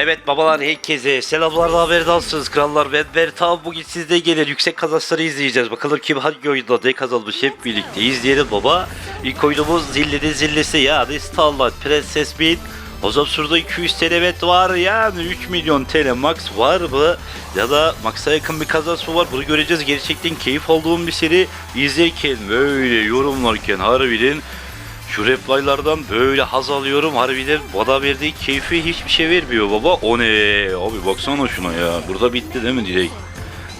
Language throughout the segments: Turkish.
Evet babalar herkese selamlar haberdalsınız krallar? Ben Berta bugün sizde gelir yüksek kazançları izleyeceğiz. Bakalım kim hangi oyunda ne kazanmış hep birlikte izleyelim baba. İlk oyunumuz zillede zillesi yani Starlight Prenses o zaman şurada 200 TL evet var yani 3 milyon TL max var mı? Ya da max'a yakın bir kazanç mı var? Bunu göreceğiz. Gerçekten keyif aldığım bir seri. İzlerken böyle yorumlarken harbiden şu replaylardan böyle haz alıyorum harbiden bana verdiği keyfi hiçbir şey vermiyor baba. O ne? Abi baksana şuna ya. Burada bitti değil mi direkt?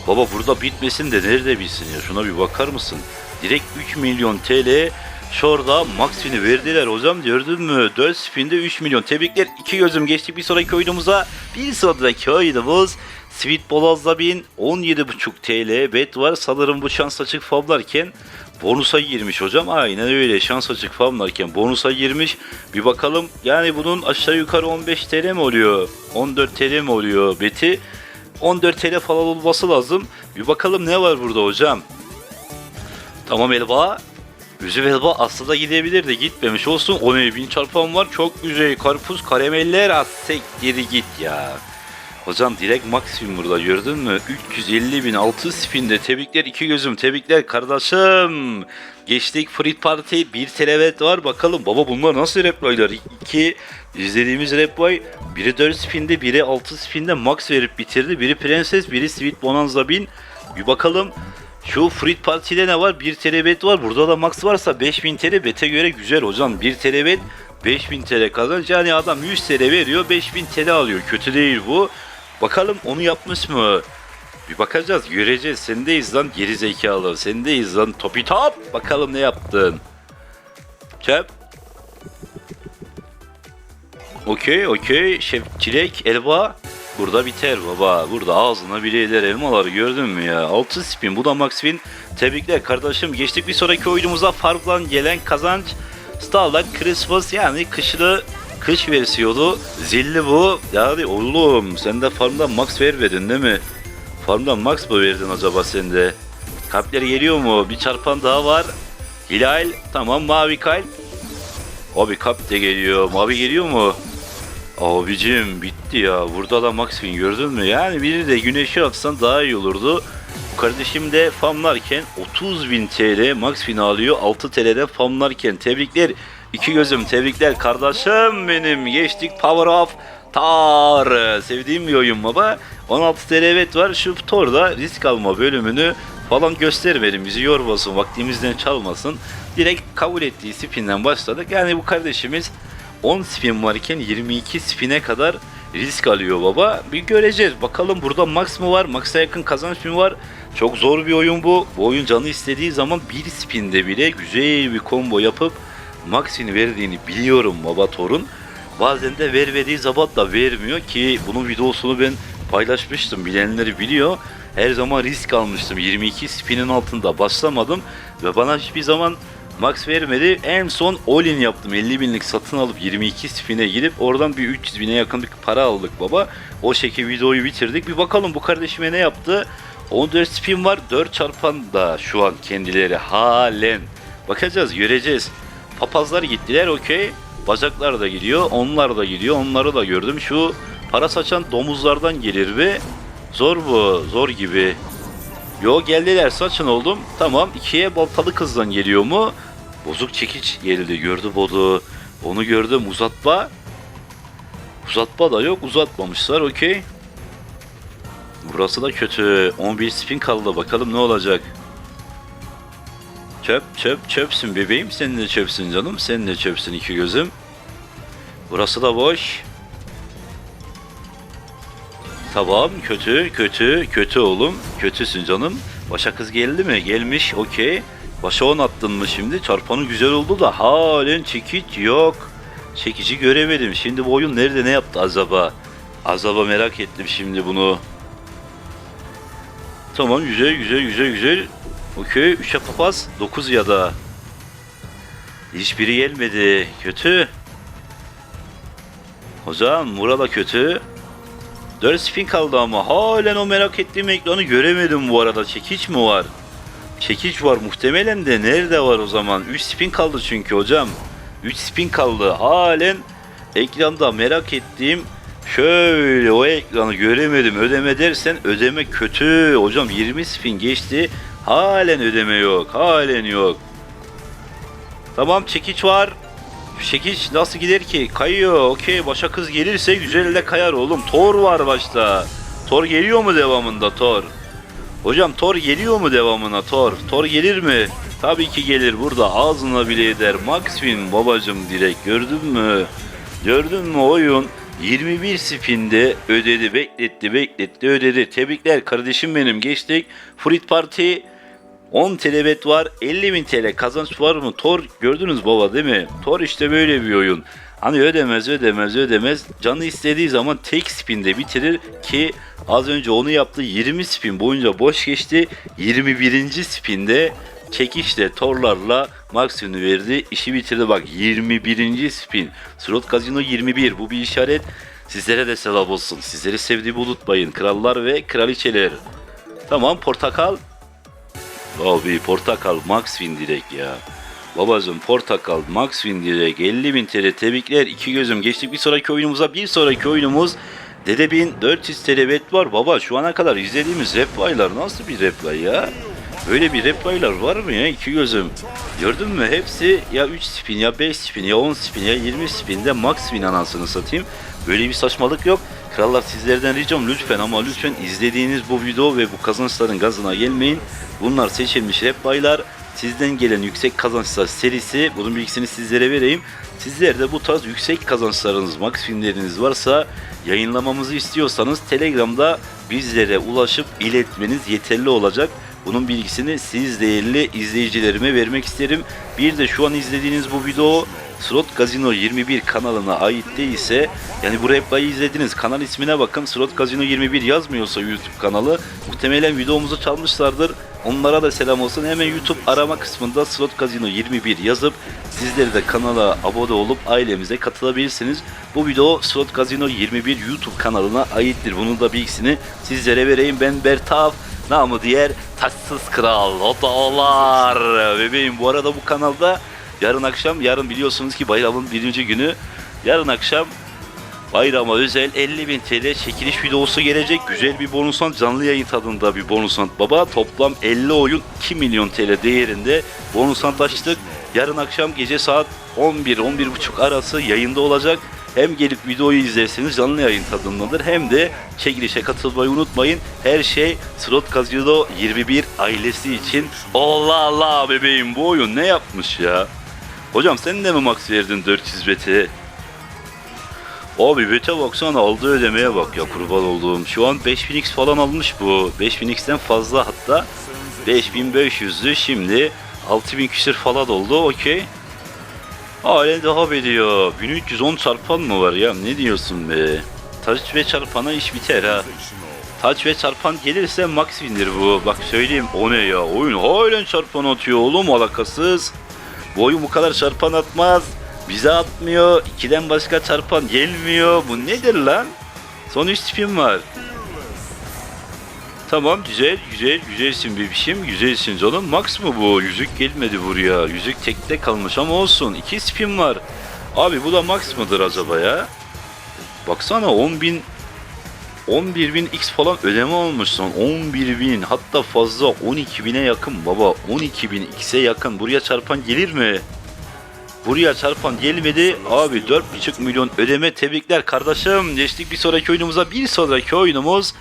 Baba burada bitmesin de nerede bitsin ya? Şuna bir bakar mısın? Direkt 3 milyon TL şurada maksimini verdiler hocam gördün mü? 4 spinde 3 milyon. Tebrikler. iki gözüm geçtik bir sonraki oyunumuza. Bir sonraki oyunumuz Sweet Bolaz'la bin 17.5 TL bet var. Sanırım bu şans açık favlarken bonusa girmiş hocam. Aynen öyle şans açık favlarken bonusa girmiş. Bir bakalım yani bunun aşağı yukarı 15 TL mi oluyor? 14 TL mi oluyor beti? 14 TL falan olması lazım. Bir bakalım ne var burada hocam. Tamam Elba. Üzüm Elba aslında gidebilirdi. Gitmemiş olsun. O ne bin çarpan var. Çok güzel. Karpuz karameller at. Tek geri git ya. Hocam direkt maksimum burada gördün mü? 350 bin 6 spinde tebrikler iki gözüm tebrikler kardeşim. Geçtik Free Party 1 televet var bakalım baba bunlar nasıl replaylar? İki izlediğimiz replay biri 4 spinde biri 6 spinde max verip bitirdi. Biri Prenses biri Sweet Bonanza 1000. Bir bakalım şu Free Party'de ne var? 1 TL var. Burada da max varsa 5000 TL bete göre güzel hocam. 1 TL bet 5000 TL kazanç. Yani adam 100 TL veriyor 5000 TL alıyor. Kötü değil bu. Bakalım onu yapmış mı? Bir bakacağız, göreceğiz. Sendeyiz lan geri zekalı. Sendeyiz lan topi top. Bakalım ne yaptın. Çöp. Okey, okey. Şef çilek, elba. Burada biter baba. Burada ağzına bile elmaları gördün mü ya? 6 spin. Bu da max win. Tebrikler kardeşim. Geçtik bir sonraki oyunumuza farklan gelen kazanç. Starlight Christmas yani kışlı kış versiyonu zilli bu. Yani oğlum sen de farmdan max vermedin değil mi? Farmdan max mı verdin acaba sen de? Kalpler geliyor mu? Bir çarpan daha var. Hilal tamam mavi kalp. Abi kalp de geliyor. Mavi geliyor mu? Abicim bitti ya. Burada da max win gördün mü? Yani biri de güneşi atsan daha iyi olurdu. Kardeşim de famlarken 30.000 TL max win alıyor. 6 TL'de famlarken tebrikler. İki gözüm tebrikler kardeşim benim. Geçtik Power of Tar. Sevdiğim bir oyun baba. 16 TL evet var. Şu Tor'da risk alma bölümünü falan göstermedim. Bizi yormasın, vaktimizden çalmasın. Direkt kabul ettiği spinden başladık. Yani bu kardeşimiz 10 spin varken 22 spine kadar risk alıyor baba. Bir göreceğiz. Bakalım burada max mı var? Max'a yakın kazanç mı var? Çok zor bir oyun bu. Bu oyun canı istediği zaman bir spinde bile güzel bir combo yapıp maxini verdiğini biliyorum baba Torun. Bazen de vermediği zaman da vermiyor ki bunun videosunu ben paylaşmıştım. Bilenleri biliyor. Her zaman risk almıştım. 22 spinin altında başlamadım ve bana hiçbir zaman max vermedi. En son all-in yaptım. 50 binlik satın alıp 22 spine girip oradan bir 300 bine yakın bir para aldık baba. O şekilde videoyu bitirdik. Bir bakalım bu kardeşime ne yaptı. 14 spin var. 4 çarpan da şu an kendileri halen. Bakacağız, göreceğiz. Papazlar gittiler okey. Bacaklar da gidiyor. Onlar da gidiyor. Onları da gördüm. Şu para saçan domuzlardan gelir ve zor bu. Zor gibi. Yo geldiler saçın oldum. Tamam ikiye baltalı kızdan geliyor mu? Bozuk çekiç geldi gördü bodu. Onu gördüm uzatma. Uzatma da yok uzatmamışlar okey. Burası da kötü. 11 spin kaldı bakalım ne olacak. Çöp çöp çöpsün bebeğim. Sen de çöpsün canım. Sen de çöpsün iki gözüm. Burası da boş. Tamam kötü kötü kötü oğlum. Kötüsün canım. Başa kız geldi mi? Gelmiş okey. Başa on attın mı şimdi? Çarpanı güzel oldu da halen çekiç yok. Çekici göremedim. Şimdi bu oyun nerede ne yaptı acaba? Acaba merak ettim şimdi bunu. Tamam güzel güzel güzel güzel. Okey 3'e papaz 9 ya da. Hiçbiri gelmedi. Kötü. Hocam Murala kötü. 4 spin kaldı ama halen o merak ettiğim ekranı göremedim bu arada. Çekiç mi var? Çekiç var muhtemelen de nerede var o zaman? 3 spin kaldı çünkü hocam. 3 spin kaldı. Halen ekranda merak ettiğim Şöyle o ekranı göremedim ödeme dersen ödeme kötü. Hocam 20 spin geçti. Halen ödeme yok. Halen yok. Tamam çekiç var. Çekiç nasıl gider ki? Kayıyor. Okey başa kız gelirse güzel de kayar oğlum. Thor var başta. Thor geliyor mu devamında Thor? Hocam Thor geliyor mu devamına Thor? Thor gelir mi? Tabii ki gelir burada ağzına bile eder. Max Win babacım direkt gördün mü? Gördün mü oyun? 21 spinde ödedi, bekletti, bekletti, ödedi. Tebrikler kardeşim benim. Geçtik. Fruit Party 10 TL bet var. 50 bin TL kazanç var mı? Tor gördünüz baba değil mi? Tor işte böyle bir oyun. Hani ödemez ödemez ödemez. Canı istediği zaman tek spinde bitirir ki az önce onu yaptı. 20 spin boyunca boş geçti. 21. spinde çekişle torlarla maksimum verdi. işi bitirdi bak 21. spin. Slot Casino 21 bu bir işaret. Sizlere de selam olsun. Sizleri sevdiğimi unutmayın. Krallar ve kraliçeler. Tamam portakal Abi portakal max win direkt ya. Babacım portakal max win direkt 50 bin TL tebrikler iki gözüm geçtik bir sonraki oyunumuza bir sonraki oyunumuz Dede 1400 TL bet var baba şu ana kadar izlediğimiz replaylar nasıl bir replay ya? Böyle bir replaylar var mı ya iki gözüm? Gördün mü hepsi ya 3 spin ya 5 spin ya 10 spin ya 20 spinde max win anasını satayım. Böyle bir saçmalık yok. Krallar sizlerden ricam lütfen ama lütfen izlediğiniz bu video ve bu kazançların gazına gelmeyin. Bunlar seçilmiş replaylar. Sizden gelen yüksek kazançlar serisi. Bunun bilgisini sizlere vereyim. Sizler de bu tarz yüksek kazançlarınız, max filmleriniz varsa yayınlamamızı istiyorsanız Telegram'da bizlere ulaşıp iletmeniz yeterli olacak. Bunun bilgisini siz değerli izleyicilerime vermek isterim. Bir de şu an izlediğiniz bu video Slot Casino 21 kanalına ait değilse yani bu replayı izlediniz kanal ismine bakın Slot Casino 21 yazmıyorsa YouTube kanalı muhtemelen videomuzu çalmışlardır. Onlara da selam olsun. Hemen YouTube arama kısmında Slot Casino 21 yazıp sizleri de kanala abone olup ailemize katılabilirsiniz. Bu video Slot Casino 21 YouTube kanalına aittir. Bunun da bilgisini sizlere vereyim. Ben Bertav. Namı diğer Taçsız Kral. O da olar. Bebeğim bu arada bu kanalda yarın akşam, yarın biliyorsunuz ki bayramın birinci günü. Yarın akşam bayrama özel 50 bin TL çekiliş videosu gelecek. Güzel bir bonusant canlı yayın tadında bir bonusant baba. Toplam 50 oyun 2 milyon TL değerinde bonusant açtık. Yarın akşam gece saat 11-11.30 arası yayında olacak. Hem gelip videoyu izlersiniz canlı yayın tadındadır hem de çekilişe katılmayı unutmayın. Her şey Slot Casino 21 ailesi için. Allah Allah bebeğim bu oyun ne yapmış ya? Hocam sen de mi max verdin 400 bete? Abi bete baksana aldığı ödemeye bak ya kurban olduğum. Şu an 5000x falan almış bu. 5000x'ten fazla hatta. 5500'dü şimdi 6000 küsür falan oldu okey. Halen daha veriyor. 1310 çarpan mı var ya ne diyorsun be? Taç ve çarpana iş biter ha. Taç ve çarpan gelirse max win'dir bu. Bak söyleyeyim o ne ya oyun halen çarpan atıyor oğlum alakasız. Bu oyun bu kadar çarpan atmaz. Bize atmıyor. ikiden başka çarpan gelmiyor. Bu nedir lan? Son 3 spin var. Tamam güzel güzel güzelsin bebişim güzelsin canım. Max mı bu? Yüzük gelmedi buraya. Yüzük tekte kalmış ama olsun. 2 spin var. Abi bu da max mıdır acaba ya? Baksana 10.000 11.000 x falan ödeme almışsın. 11.000 hatta fazla 12.000'e yakın baba. 12.000 x'e yakın. Buraya çarpan gelir mi? Buraya çarpan gelmedi. Abi 4.5 milyon ödeme tebrikler kardeşim. Geçtik bir sonraki oyunumuza. Bir sonraki oyunumuz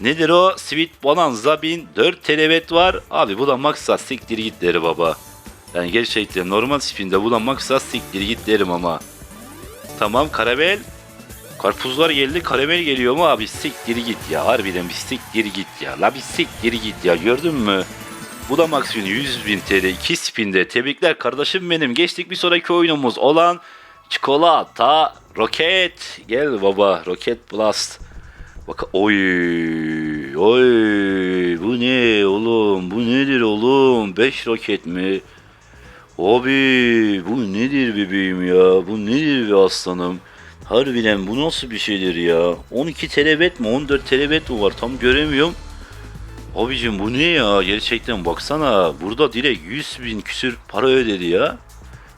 nedir o? Sweet Bonanza 1004 telebet var. Abi bu da maksa siktir git deri baba. Yani gerçekten normal spinde bu da maksa siktir git derim ama. Tamam karamel. Karpuzlar geldi karamel geliyor mu? Abi siktir git ya harbiden bir siktir git ya. La bir siktir git ya gördün mü? Bu da maksimum 100 bin TL 2 spinde tebrikler kardeşim benim. Geçtik bir sonraki oyunumuz olan Çikolata Roket. Gel baba Roket Blast. Bak oy oy bu ne oğlum? Bu nedir oğlum? 5 roket mi? Abi bu nedir bebeğim ya? Bu nedir be aslanım? Harbiden bu nasıl bir şeydir ya? 12 telebet mi 14 telebet mi var tam göremiyorum. Abicim bu ne ya gerçekten baksana burada direkt 100 bin küsür para ödedi ya.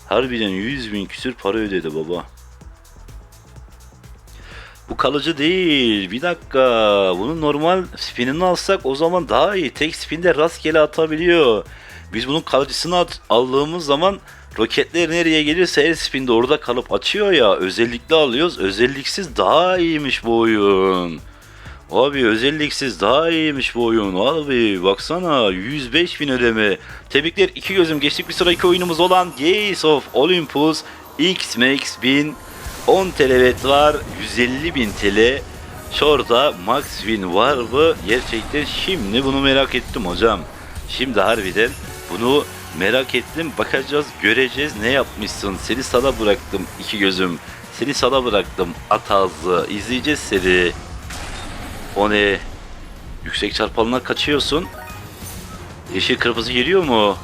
Harbiden 100 bin küsür para ödedi baba. Bu kalıcı değil. Bir dakika. Bunun normal spinini alsak o zaman daha iyi. Tek spinde rastgele atabiliyor. Biz bunun kalıcısını at- aldığımız zaman roketler nereye gelirse her spinde orada kalıp açıyor ya. Özellikle alıyoruz. Özelliksiz daha iyiymiş bu oyun. Abi özelliksiz daha iyiymiş bu oyun. Abi baksana 105 bin ödeme. Tebrikler iki gözüm geçtik bir sonraki oyunumuz olan Gates of Olympus X Max 1000 10 TL bet var 150 bin TL. Şurada Max Win var mı? Gerçekten şimdi bunu merak ettim hocam. Şimdi harbiden bunu merak ettim. Bakacağız, göreceğiz ne yapmışsın. Seni sana bıraktım iki gözüm. Seni sana bıraktım at ağzı. İzleyeceğiz seni. O ne? Yüksek çarpanına kaçıyorsun. Yeşil kırmızı geliyor mu?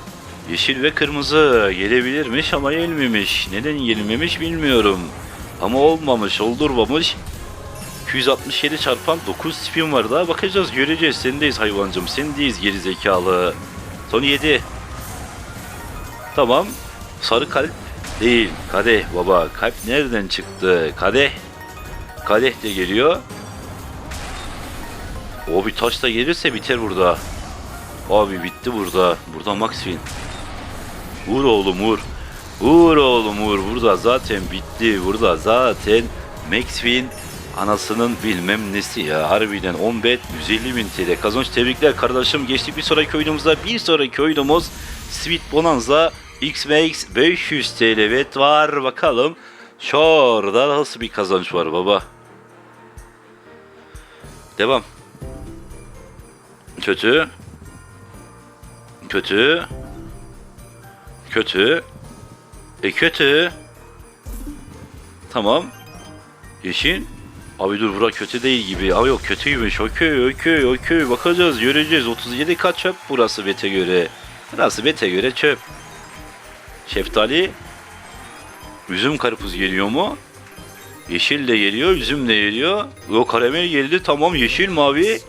Yeşil ve kırmızı gelebilirmiş ama gelmemiş. Neden gelmemiş bilmiyorum. Ama olmamış, oldurmamış. 267 çarpan 9 spin var daha bakacağız göreceğiz. Sendeyiz hayvancım sendeyiz geri zekalı. Son 7. Tamam. Sarı kalp değil. Kadeh baba. Kalp nereden çıktı? Kadeh. Kadeh de geliyor. O bir taş da gelirse biter burada. Abi bitti burada. Burada Max Win. Vur oğlum vur. Vur oğlum vur. Burada zaten bitti. Burada zaten Max Win anasının bilmem nesi ya. Harbiden 10 bet 150 bin TL kazanç. Tebrikler kardeşim. Geçtik bir sonraki oyunumuzda. Bir sonraki oyunumuz Sweet Bonanza XMX 500 TL bet var. Bakalım. Şurada nasıl bir kazanç var baba. Devam. Kötü. Kötü. Kötü. E kötü. Tamam. Yeşil. Abi dur bura kötü değil gibi. Abi yok kötüymüş. Okey okey okey. Bakacağız göreceğiz. 37 kaç çöp burası bete göre. Burası bete göre çöp. Şeftali. Üzüm karpuz geliyor mu? Yeşil de geliyor, üzüm de geliyor. Yok karamel geldi tamam yeşil mavi.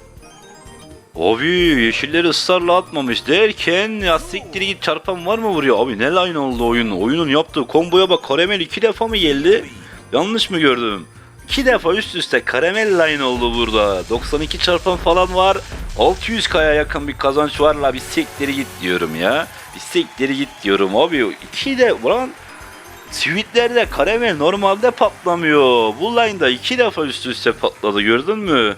Abi yeşilleri ısrarla atmamış derken ya git çarpan var mı buraya? Abi ne line oldu oyun? Oyunun yaptığı komboya bak karamel iki defa mı geldi? Yanlış mı gördüm? İki defa üst üste karamel line oldu burada. 92 çarpan falan var. 600 kaya yakın bir kazanç var la bir siktir git diyorum ya. Siktir git diyorum abi. İki de ulan Tweetlerde karamel normalde patlamıyor. Bu line'da iki defa üst üste patladı gördün mü?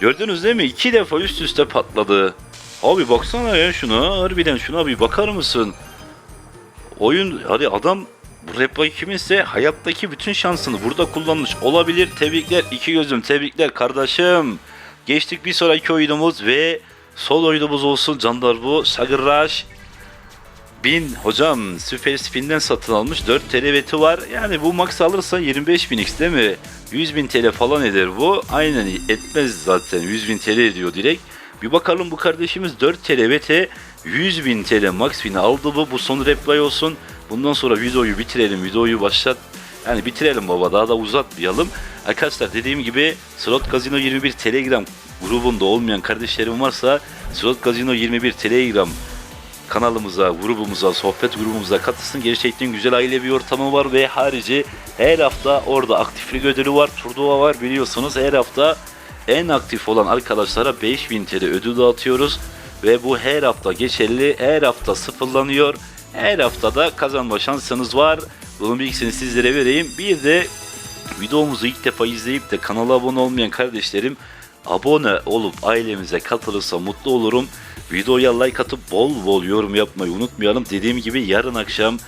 Gördünüz değil mi? İki defa üst üste patladı. Abi baksana ya şuna. Harbiden şuna bir bakar mısın? Oyun hadi adam replayı kiminse hayattaki bütün şansını burada kullanmış olabilir. Tebrikler iki gözüm tebrikler kardeşim. Geçtik bir sonraki oyunumuz ve sol oyunumuz olsun canlar bu. Sugar Rush 1000 hocam Süper Spin'den satın almış 4 TL beti var. Yani bu max alırsa 25 bin X değil mi? 100 bin TL falan eder bu. Aynen etmez zaten 100 bin TL ediyor direkt. Bir bakalım bu kardeşimiz 4 TL bete 100 bin TL max win aldı bu. Bu son reply olsun. Bundan sonra videoyu bitirelim. Videoyu başlat. Yani bitirelim baba daha da uzatmayalım. Arkadaşlar dediğim gibi Slot Casino 21 Telegram grubunda olmayan kardeşlerim varsa Slot Casino 21 Telegram kanalımıza, grubumuza, sohbet grubumuza katılsın. Gerçekten güzel aile bir ortamı var ve harici her hafta orada aktiflik ödülü var, turnuva var biliyorsunuz. Her hafta en aktif olan arkadaşlara 5000 TL ödül dağıtıyoruz. Ve bu her hafta geçerli, her hafta sıfırlanıyor. Her haftada kazanma şansınız var. Bunun bilgisini sizlere vereyim. Bir de videomuzu ilk defa izleyip de kanala abone olmayan kardeşlerim abone olup ailemize katılırsa mutlu olurum. Videoya like atıp bol bol yorum yapmayı unutmayalım. Dediğim gibi yarın akşam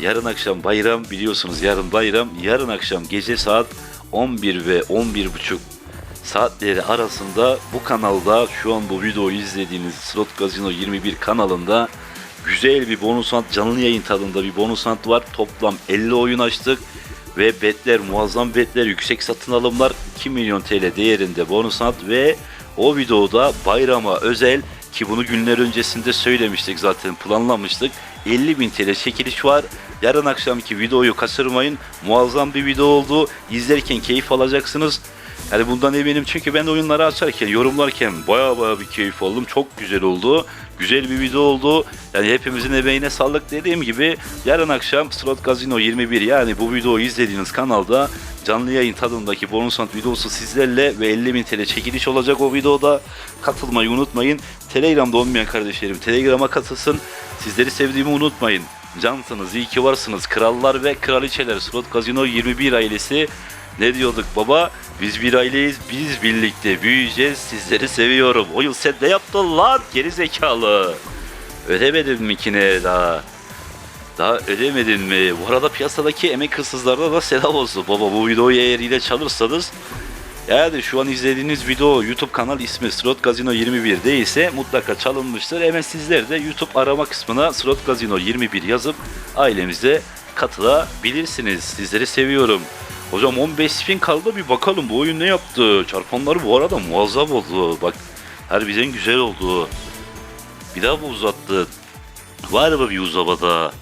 yarın akşam bayram biliyorsunuz yarın bayram. Yarın akşam gece saat 11 ve 11.30 saatleri arasında bu kanalda şu an bu videoyu izlediğiniz Slot Casino 21 kanalında güzel bir bonus hunt canlı yayın tadında bir bonus hunt var. Toplam 50 oyun açtık ve betler muazzam betler yüksek satın alımlar 2 milyon TL değerinde bonus hunt ve o videoda bayrama özel ki bunu günler öncesinde söylemiştik zaten planlamıştık. 50 bin TL çekiliş var. Yarın akşamki videoyu kaçırmayın. Muazzam bir video oldu. İzlerken keyif alacaksınız. Yani bundan eminim çünkü ben oyunları açarken, yorumlarken baya baya bir keyif aldım. Çok güzel oldu. Güzel bir video oldu. Yani hepimizin emeğine sağlık dediğim gibi yarın akşam Slot Casino 21 yani bu videoyu izlediğiniz kanalda canlı yayın tadındaki bonus hunt videosu sizlerle ve 50.000 TL çekiliş olacak o videoda. Katılmayı unutmayın. Telegram'da olmayan kardeşlerim Telegram'a katılsın. Sizleri sevdiğimi unutmayın. Cansınız, iyi ki varsınız. Krallar ve kraliçeler Slot Casino 21 ailesi ne diyorduk baba? Biz bir aileyiz, biz birlikte büyüyeceğiz, sizleri seviyorum. O yıl sen ne yaptın lan geri zekalı? Ödemedin mi ki ne daha? Daha ödemedin mi? Bu arada piyasadaki emek hırsızlarına da selam olsun. Baba bu videoyu eğer ile çalırsanız yani şu an izlediğiniz video YouTube kanal ismi Slot Casino 21 değilse mutlaka çalınmıştır. Hemen sizler de YouTube arama kısmına Slot Casino 21 yazıp ailemize katılabilirsiniz. Sizleri seviyorum. Hocam 15 spin kaldı bir bakalım bu oyun ne yaptı. Çarpanları bu arada muazzam oldu. Bak harbiden güzel oldu. Bir daha mı uzattı? Var mı bir uzamada?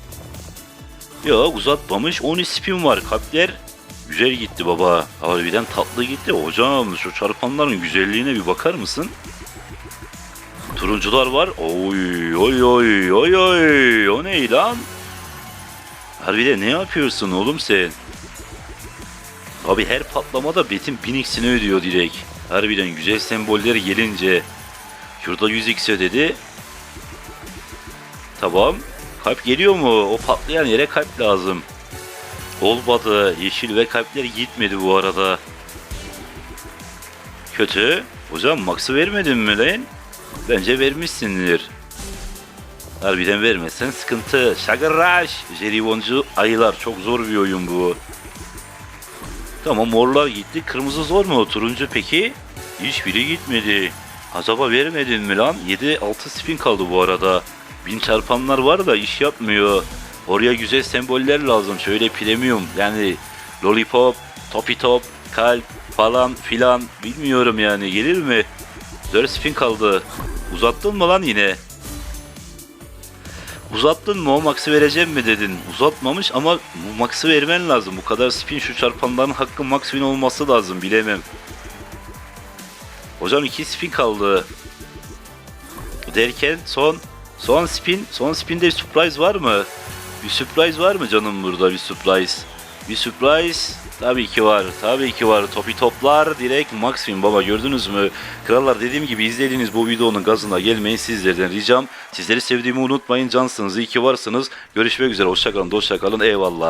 Yok uzatmamış. 13 spin var. Kalpler güzel gitti baba. Harbiden tatlı gitti. Hocam şu çarpanların güzelliğine bir bakar mısın? Turuncular var. Oy oy oy oy oy. O ne lan? Harbiden ne yapıyorsun oğlum sen? Abi her patlamada betin 1000x'ini ödüyor direkt. Harbiden güzel semboller gelince. Şurada 100x ödedi. Tamam. Kalp geliyor mu? O patlayan yere kalp lazım. Olmadı. Yeşil ve kalpler gitmedi bu arada. Kötü. Hocam Max'ı vermedin mi lan? Bence vermişsindir. Harbiden vermezsen sıkıntı. Rush. Jeliboncu ayılar. Çok zor bir oyun bu. Tamam morlar gitti. Kırmızı zor mu? Turuncu peki? Hiçbiri gitmedi. Acaba vermedin mi lan? 7-6 spin kaldı bu arada. Bin çarpanlar var da iş yapmıyor. Oraya güzel semboller lazım. Şöyle premium yani lollipop, topi top, kalp falan filan bilmiyorum yani gelir mi? 4 spin kaldı. Uzattın mı lan yine? Uzattın mı o max'ı vereceğim mi dedin. Uzatmamış ama bu max'ı vermen lazım. Bu kadar spin şu çarpanların hakkı max win olması lazım bilemem. Hocam 2 spin kaldı. Derken son son spin son spinde bir surprise var mı? Bir surprise var mı canım burada bir surprise? Bir surprise tabii ki var. Tabii ki var. Topi toplar direkt max win baba gördünüz mü? Krallar dediğim gibi izlediğiniz bu videonun gazına gelmeyin sizlerden ricam. Sizleri sevdiğimi unutmayın. Cansınız. iyi ki varsınız. Görüşmek üzere. Hoşçakalın. Hoşçakalın. Eyvallah.